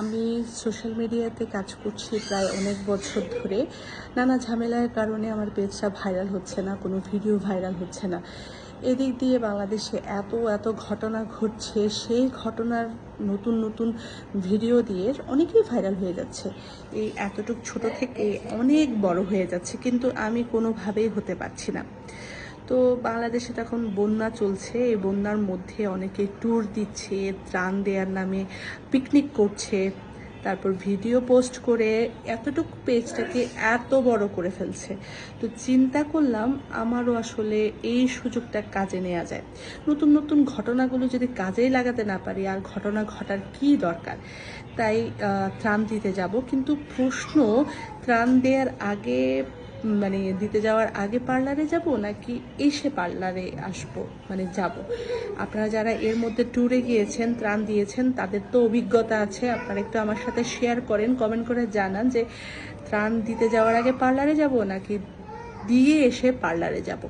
আমি সোশ্যাল মিডিয়াতে কাজ করছি প্রায় অনেক বছর ধরে। নানা ঝামেলার কারণে আমার পেজটা ভাইরাল হচ্ছে না, কোনো ভিডিও ভাইরাল হচ্ছে না। এদিক দিয়ে বাংলাদেশে এত এত ঘটনা ঘটছে, সেই ঘটনার নতুন নতুন ভিডিও দিয়ে অনেকেই ভাইরাল হয়ে যাচ্ছে। এই এতটুক ছোট থেকে অনেক বড় হয়ে যাচ্ছে, কিন্তু আমি কোনোভাবেই হতে পারছি না। তো বাংলাদেশে তো এখন বন্যা চলছে। এই বন্যার মধ্যে অনেকে ট্যুর দিচ্ছে, ত্রাণ দেওয়ার নামে পিকনিক করছে। তারপর ভিডিও পোস্ট করে এতটুকু পেজটাকে এত বড় করে ফেলছে। তো চিন্তা করলাম আমারও আসলে এই সুযোগটা কাজে নেওয়া যায়। নতুন নতুন ঘটনাগুলো যদি কাজেই লাগাতে না পারি, আর ঘটনা ঘটার কি দরকার? তাই ত্রাণ দিতে যাব। কিন্তু প্রশ্ন, ত্রাণ দেওয়ার আগে মানে দিতে যাওয়ার আগে পার্লারে যাব নাকি এসে পার্লারে আসব মানে যাব? আপনারা যারা এর মধ্যে ট্যুরে গিয়েছেন, ত্রাণ দিয়েছেন, তাদের তো অভিজ্ঞতা আছে। আপনারা একটু আমার সাথে শেয়ার করেন কমেন্ট করে জানান যে ত্রাণ দিতে যাওয়ার আগে পার্লারে যাব নাকি দিয়ে এসে পার্লারে যাব?